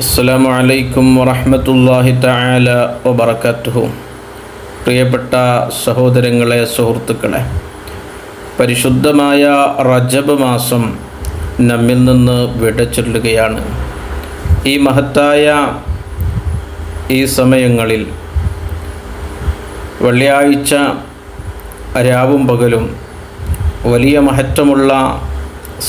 അസ്സലാമു അലൈക്കും വറഹ്മത്തുള്ളാഹി തആല വബറകാതുഹു പ്രിയപ്പെട്ട സഹോദരങ്ങളെ സുഹൃത്തുക്കളെ പരിശുദ്ധമായ റജബ് മാസം നമ്മിൽ നിന്ന് വിടച്ചൊല്ലുകയാണ് ഈ മഹത്തായ ഈ സമയങ്ങളിൽ വെള്ളിയാഴ്ച രാവും പകലും വലിയ മഹത്വമുള്ള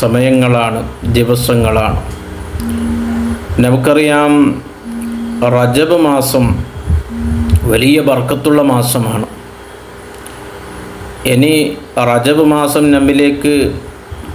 സമയങ്ങളാണ് ദിവസങ്ങളാണ്. നമുക്കറിയാം റജബ് മാസം വലിയ ബർക്കത്തുള്ള മാസമാണ്. ഇനി റജബ് മാസം നമ്മിലേക്ക്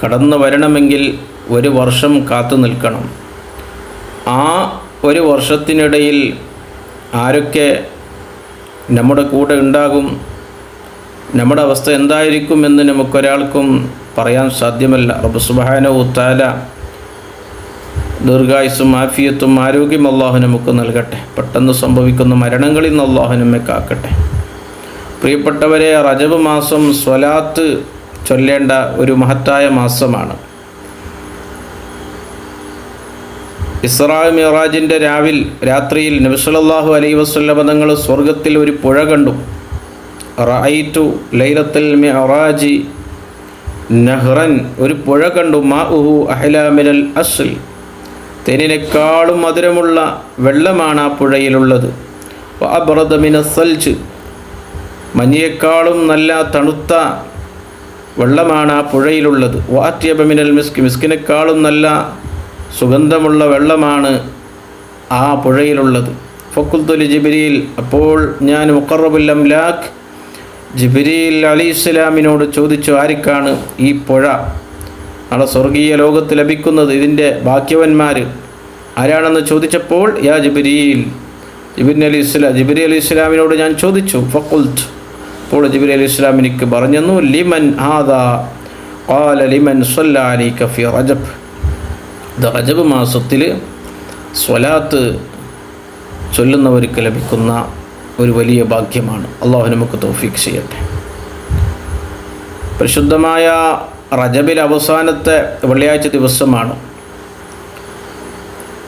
കടന്നു വരണമെങ്കിൽ ഒരു വർഷം കാത്തു നിൽക്കണം. ആ ഒരു വർഷത്തിനിടയിൽ ആരൊക്കെ നമ്മുടെ കൂടെ ഉണ്ടാകും? നമ്മുടെ അവസ്ഥ എന്തായിരിക്കും എന്ന് നമുക്കൊരാൾക്കും പറയാൻ സാധ്യമല്ല. റബ്ബ് സുബ്ഹാനഹു തആല ദീർഘായുസും ആഫിയത്തും ആരോഗ്യം അള്ളാഹു നമുക്ക് നൽകട്ടെ. പെട്ടെന്ന് സംഭവിക്കുന്ന മരണങ്ങളിൽ നിന്ന് അള്ളാഹു നമ്മെ കാക്കട്ടെ. പ്രിയപ്പെട്ടവരെ റജബ് മാസം സ്വലാത്ത് ചൊല്ലേണ്ട ഒരു മഹത്തായ മാസമാണ്. ഇസ്രാ മിറാജിന്റെ രാവിൽ രാത്രിയിൽ നബിസലല്ലാഹു അലൈ വസ്ല്ല പദങ്ങൾ സ്വർഗത്തിൽ ഒരു പുഴ കണ്ടു. റൈറ്റു ലൈലത്തിൽ മിറാജി നഹ്റൻ ഒരു പുഴ കണ്ടു. മാ ഉഹു അഹ്ലാമിനൽ അസ്ൽ. തേനിനേക്കാളും മധുരമുള്ള വെള്ളമാണ് ആ പുഴയിലുള്ളത്. വാബ്രതമിന സൽജ്. മഞ്ഞയേക്കാളും നല്ല തണുത്ത വെള്ളമാണ് ആ പുഴയിലുള്ളത്. വാറ്റ്യബമിനൽ മിസ്ക്. മിസ്കിനേക്കാളും നല്ല സുഗന്ധമുള്ള വെള്ളമാണ് ആ പുഴയിലുള്ളത്. ഫക്കുൽത്തുലി ജിബിരിയിൽ അപ്പോൾ ഞാൻ മുക്കറബുല്ലം ലാഖ് ജിബിരിയിൽ അലി ഇസ്ലാമിനോട് ചോദിച്ചു ആർക്കാണ് ഈ പുഴ? നാളെ സ്വർഗീയ ലോകത്ത് ലഭിക്കുന്നത് ഇതിൻ്റെ ഭാഗ്യവന്മാർ ആരാണെന്ന് ചോദിച്ചപ്പോൾ യാ ജിബിരിയിൽ ജിബിൻ അലി ഇസ്ലാം ജിബിരി അലി ഇസ്ലാമിനോട് ഞാൻ ചോദിച്ചു ഫക്കുൽത്ത് അപ്പോൾ ജിബിരി അലി ഇസ്ലാം എനിക്ക് പറഞ്ഞെന്നു ലിമൻ ആദാ قال ലിമൻ صلى عليك في റജബ് ഇത് റജബ് മാസത്തിൽ സ്വലാത്ത് ചൊല്ലുന്നവർക്ക് ലഭിക്കുന്ന ഒരു വലിയ ഭാഗ്യമാണ് അള്ളാഹു നമുക്ക് തോഫീക്ക് ചെയ്യട്ടെ പരിശുദ്ധമായ റജബിൽ അവസാനത്തെ വെള്ളിയാഴ്ച ദിവസമാണ്.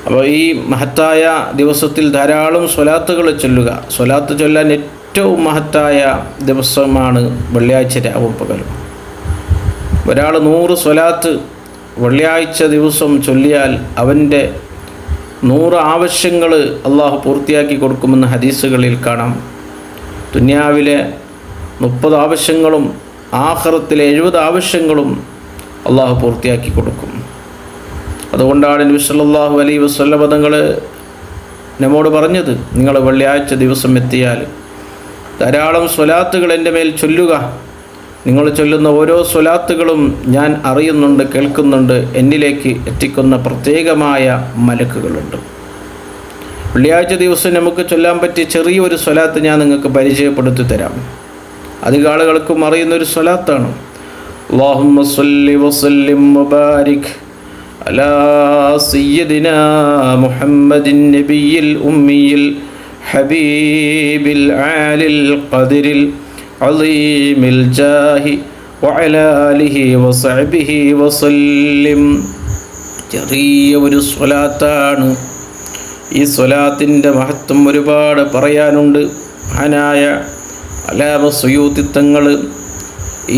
അപ്പോൾ ഈ മഹത്തായ ദിവസത്തിൽ ധാരാളം സ്വലാത്തുകൾ ചൊല്ലുക. സ്വലാത്ത് ചൊല്ലാൻ ഏറ്റവും മഹത്തായ ദിവസമാണ് വെള്ളിയാഴ്ച രാവും പകലും. ഒരാൾ നൂറ് സ്വലാത്ത് വെള്ളിയാഴ്ച ദിവസം ചൊല്ലിയാൽ അവന്റെ നൂറ് ആവശ്യങ്ങൾ അള്ളാഹു പൂർത്തിയാക്കി കൊടുക്കുമെന്ന് ഹദീസുകളിൽ കാണാം. ദുന്യാവിലെ മുപ്പത് ആവശ്യങ്ങളും ആഹ്റത്തിലെ എഴുപത് ആവശ്യങ്ങളും അള്ളാഹു പൂർത്തിയാക്കി കൊടുക്കും. അതുകൊണ്ടാണ് നബി സല്ലല്ലാഹു അലൈഹി വസ്ല്ല പദങ്ങൾ നമ്മോട് പറഞ്ഞത് നിങ്ങൾ വെള്ളിയാഴ്ച ദിവസം എത്തിയാൽ ധാരാളം സ്വലാത്തുകൾ എന്റെ മേൽ ചൊല്ലുക. നിങ്ങൾ ചൊല്ലുന്ന ഓരോ സ്വലാത്തുകളും ഞാൻ അറിയുന്നുണ്ട് കേൾക്കുന്നുണ്ട് എന്നിലേക്ക് എത്തിക്കുന്ന പ്രത്യേകമായ മലക്കുകളുണ്ട്. വെള്ളിയാഴ്ച ദിവസം നമുക്ക് ചൊല്ലാൻ പറ്റിയ ചെറിയൊരു സ്വലാത്ത് ഞാൻ നിങ്ങൾക്ക് പരിചയപ്പെടുത്തി തരാം. അധിക ആളുകൾക്കും അറിയുന്നൊരു സ്വലാത്താണ് اللهم صل وسلم وبارك على سيدنا محمد النبي الأمي الحبيب العالي القدر العظيم الجاه وعلى آله وصحبه وسلم ചെറിയ ഒരു സ്വലാത്താണ് ഈ സ്വലാത്തിൻ്റെ മഹത്വം ഒരുപാട് പറയാനുണ്ട് മഹാനായ അലാമ സുയൂതിത്വങ്ങൾ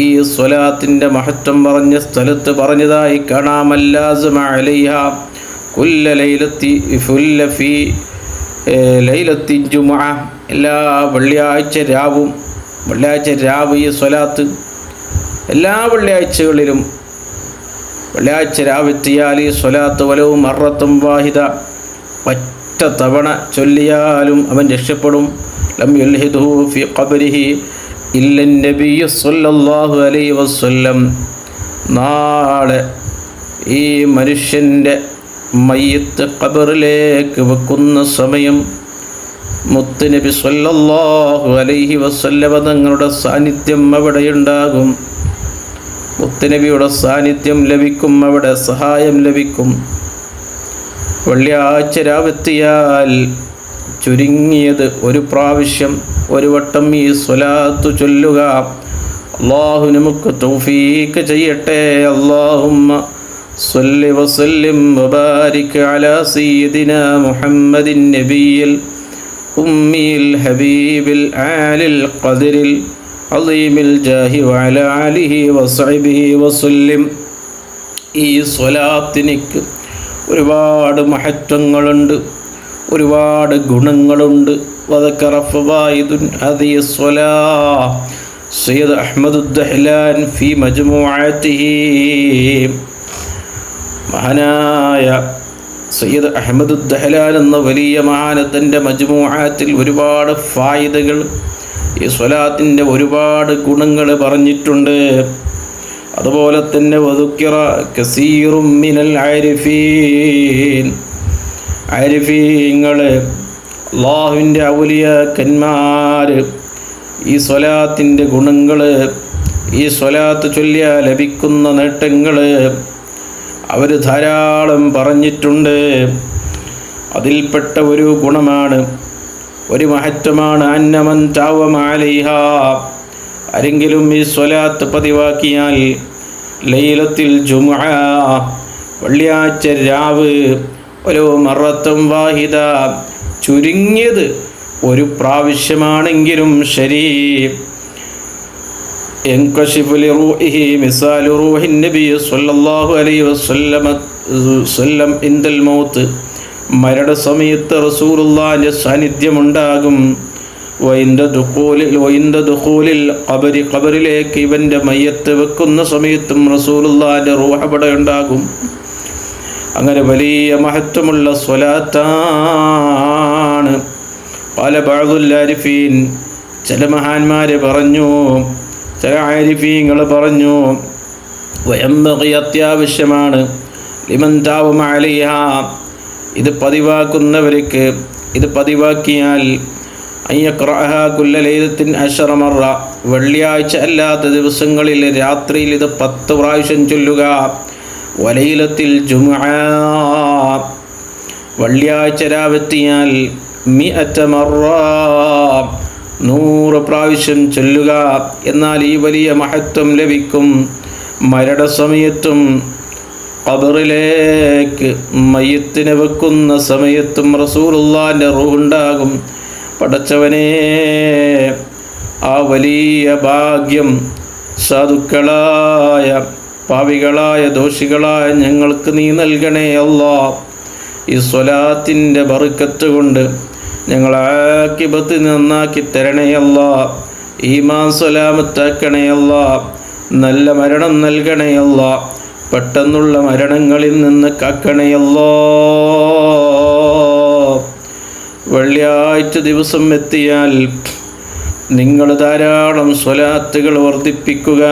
ഈ സ്വലാത്തിന്റെ മഹത്വം പറഞ്ഞ സ്ഥലത്ത് പറഞ്ഞതായി കാണാമല്ലാസമലൈഹ കുല്ല ലൈലത്തി ഫുല്ല ലൈലത്തി എല്ലാ വെള്ളിയാഴ്ച രാവും വെള്ളിയാഴ്ച രാവ് ഈ സ്വലാത്ത് എല്ലാ വെള്ളിയാഴ്ചകളിലും വെള്ളിയാഴ്ച രാവെത്തിയാൽ ഈ സ്വലാത്ത് വലവും അറത്തും വാഹിത ഒറ്റ തവണ ചൊല്ലിയാലും അവൻ രക്ഷപ്പെടും. ലം في قبره إلا النبي صلى الله عليه وسلم നാളെ ഈ മനുഷ്യന്റെ മയ്യത്ത് ഖബറിലേക്ക് വെക്കുന്ന സമയം മുത്തുനബി സല്ലല്ലാഹു അലൈഹി വസല്ലമ തങ്ങളുടെ സാന്നിധ്യം അവിടെയുണ്ടാകും മുത്തുനബിയുടെ സാന്നിധ്യം ലഭിക്കും അവിടെ സഹായം ലഭിക്കും. വെള്ളിയാഴ്ച രാവെത്തിയാൽ ചുരുങ്ങിയത് ഒരു പ്രാവശ്യം ഒരു വട്ടം ഈ സ്വലാത്തു ചൊല്ലുക അള്ളാഹു നമുക്ക് തൗഫീക്ക് ചെയ്യട്ടെ അള്ളാഹുമ്മ صل وسلم وبارك على سيدنا محمد النبي الأمي الحبيب العالي القدر العظيم الجاه وعلى آله وصحبه وسلم ഈ സ്വലാത്തിനിക്ക് ഒരുപാട് മഹത്വങ്ങളുണ്ട് ഒരുപാട് ഗുണങ്ങളുണ്ട്. സയ്യദ് അഹമ്മദുദ്ദഹ്ലാൻ ഫി മജ്മുഅത്തിഹി. മഹാനായ സയ്യദ് അഹമ്മദുദ്ദഹ്ലാൻ എന്ന വലിയ മഹാനത്തിന്റെ മജ്മുഅത്തിൽ ഒരുപാട് ഫായിദകൾ ഈ സ്വലാത്തിന്റെ ഒരുപാട് ഗുണങ്ങൾ പറഞ്ഞിട്ടുണ്ട്. അതുപോലെ തന്നെ വതുക്കിറ കസീറും മിനൽ ആരിഫീൻ. ആരിഫീങ്ങൾ അള്ളാഹുവിന്റെ ഔലിയക്കന്മാർ ഈ സ്വലാത്തിന്റെ ഗുണങ്ങൾ ഈ സ്വലാത്ത് ചൊല്ലിയ ലഭിക്കുന്ന നേട്ടങ്ങൾ അവർ ധാരാളം പറഞ്ഞിട്ടുണ്ട്. അതിൽപ്പെട്ട ഒരു ഗുണമാണ് ഒരു മഹത്വമാണ്. അന്നമൻ ചാവമാലൈഹ ആരെങ്കിലും ഈ സ്വലാത്ത് പതിവാക്കിയാൽ ലൈലത്തിൽ ജുമ വെള്ളിയാഴ്ച രാവ് ഒരു മറത്തും വാഹിദ ചുരുങ്ങിയത് ഒരു പ്രാവശ്യമാണെങ്കിലും ശരി ينكشف لروحه مثال روح النبي صلى الله عليه وسلم وسلم عند الموت മരണ സമയത്ത് റസൂറുള്ളാൻ്റെ സാന്നിധ്യമുണ്ടാകും വൈന്ദ ദുഖൂലിൽ വൈന്ദ ദുഖൂലിൽ കബരി കബറിലേക്ക് ഇവൻ്റെ മയ്യത്ത് വെക്കുന്ന സമയത്തും റസൂലുള്ളാൻ്റെ റൂഹബട ഉണ്ടാകും അങ്ങനെ വലിയ മഹത്വമുള്ള സ്വലാത്താണ്. പല ബാദുല്ലാരിഫീൻ ചില മഹാന്മാർ പറഞ്ഞു ചില ആരിഫീങ്ങൾ പറഞ്ഞു വയമ്പകി അത്യാവശ്യമാണ് ലിമൻ താവുമാലിയ ഇത് പതിവാക്കുന്നവർക്ക് ഇത് പതിവാക്കിയാൽ അയ്യക്രഹ കുല്ലലൈലത്തിൻ അഷറമറ വെള്ളിയാഴ്ച അല്ലാത്ത ദിവസങ്ങളിൽ രാത്രിയിൽ ഇത് പത്ത് പ്രാവശ്യം ചൊല്ലുക. വലയിലത്തിൽ ജുമുഅ. വെള്ളിയാഴ്ച രാവെത്തിയാൽ മി അറ്റമറ നൂറ് പ്രാവശ്യം ചൊല്ലുക എന്നാൽ ഈ വലിയ മഹത്വം ലഭിക്കും മരട സമയത്തും ഖബറിലേക്ക് മയ്യത്തിനെ വെക്കുന്ന സമയത്തും റസൂലുള്ളാന്റെ റൂഹുണ്ടാകും. പടച്ചവനെ ആ വലിയ ഭാഗ്യം സാധുക്കളായ പാവികളായ ദോഷികളായ ഞങ്ങൾക്ക് നീ നൽകണേ അല്ലാ. ഈ സ്വലാത്തിന്റെ ബറുക്കത്ത് കൊണ്ട് ഞങ്ങളാക്കിപത്ത് നന്നാക്കി തരണേ തരണയല്ല ഈമാൻ സ്വലാമത്താക്കണയല്ല നല്ല മരണം നൽകണയല്ല പെട്ടെന്നുള്ള മരണങ്ങളിൽ നിന്ന് കാക്കണയല്ലോ വെള്ളിയാഴ്ച ദിവസം എത്തിയാൽ നിങ്ങൾ ധാരാളം സ്വലാത്തുകൾ വർദ്ധിപ്പിക്കുക.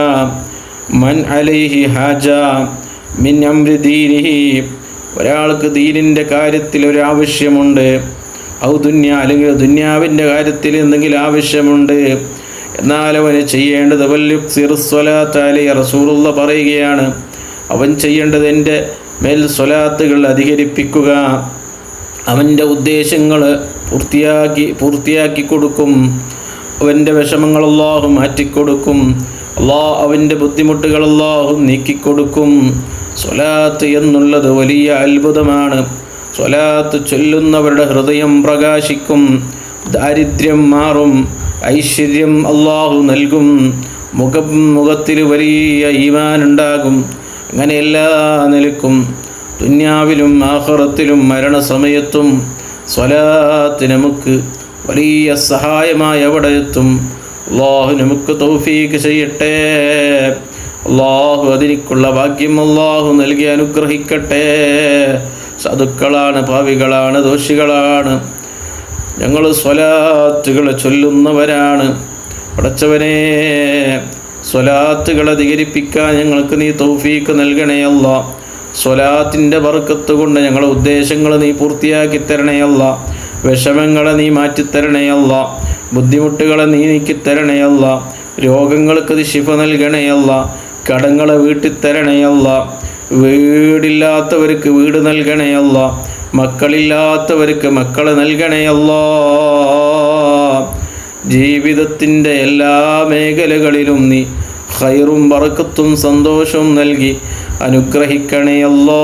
മൻ അലൈഹി ഹാജ മിൻ അമ്രി ദീനിഹി. ഒരാൾക്ക് ദീനിന്റെ കാര്യത്തിൽ ഒരു ആവശ്യമുണ്ട്. ഔ ദുന്യ അല്ലെങ്കിൽ ദുന്യാവിന്റെ കാര്യത്തിൽ എന്തെങ്കിലും ആവശ്യമുണ്ട്. എന്നാൽ അവന് ചെയ്യേണ്ടത് വല്യുക്സിർസ്വലാത്താലി റസൂറുള്ള പറയുകയാണ്. അവൻ ചെയ്യേണ്ടത് എന്റെ മേൽ സ്വലാത്തുകൾ അധികരിപ്പിക്കുക. അവന്റെ ഉദ്ദേശങ്ങൾ പൂർത്തിയാക്കി പൂർത്തിയാക്കി കൊടുക്കും. അവന്റെ വിഷമങ്ങൾ അള്ളാഹു മാറ്റിക്കൊടുക്കും. അവന്റെ ബുദ്ധിമുട്ടുകൾ അള്ളാഹു നീക്കിക്കൊടുക്കും. സ്വലാത്ത് എന്നുള്ളത് വലിയ അത്ഭുതമാണ്. സ്വലാത്ത് ചൊല്ലുന്നവരുടെ ഹൃദയം പ്രകാശിക്കും. ദാരിദ്ര്യം മാറും. ഐശ്വര്യം അള്ളാഹു നൽകും. മുഖം മുഖത്തിൽ വലിയ ഈമാനുണ്ടാകും. അങ്ങനെ എല്ലാ നിലക്കും ദുന്യാവിലും ആഹ്റത്തിലും മരണസമയത്തും സ്വലാത്ത് നമുക്ക് വലിയ സഹായമായി അവിടെ എത്തും. അള്ളാഹു നമുക്ക് തൗഫീക്ക് ചെയ്യട്ടെ. അള്ളാഹു അതിനിക്കുള്ള ഭാഗ്യം അള്ളാഹു നൽകി അനുഗ്രഹിക്കട്ടെ. സാധുക്കളാണ് ഭാവികളാണ് ദോഷികളാണ്. ഞങ്ങൾ സ്വലാത്തുകളെ ചൊല്ലുന്നവരാണ്. പടച്ചവനെ സ്വലാത്തുകൾ അധികരിപ്പിക്കാൻ ഞങ്ങൾക്ക് നീ തൗഫീക്ക് നൽകണേ നൽകണേയല്ല സ്വലാത്തിന്റെ വർക്കത്ത് കൊണ്ട് ഞങ്ങളുടെ ഉദ്ദേശങ്ങൾ നീ പൂർത്തിയാക്കി തരണേയല്ല വിഷമങ്ങളെ നീ മാറ്റിത്തരണേയല്ല ബുദ്ധിമുട്ടുകളെ നീ നീക്കിത്തരണേയല്ല രോഗങ്ങൾക്ക് ശിഫ നൽകണേയല്ല കടങ്ങളെ വീട്ടിത്തരണേയല്ല വീടില്ലാത്തവർക്ക് വീട് നൽകണേയല്ല മക്കളില്ലാത്തവർക്ക് മക്കളെ നൽകണേയല്ല ജീവിതത്തിന്റെ എല്ലാ മേഖലകളിലും നീ ഹൈറും വറക്കത്തും സന്തോഷവും നൽകി. അനുഗ്രഹിക്കണേ അല്ലോ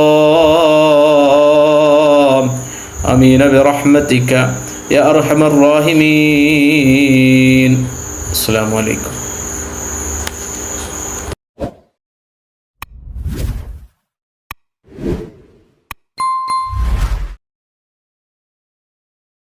അമീന ബിറഹ്മത്തിക യ അർഹമർ റാഹിമീൻ അസ്സലാമു അലൈക്കും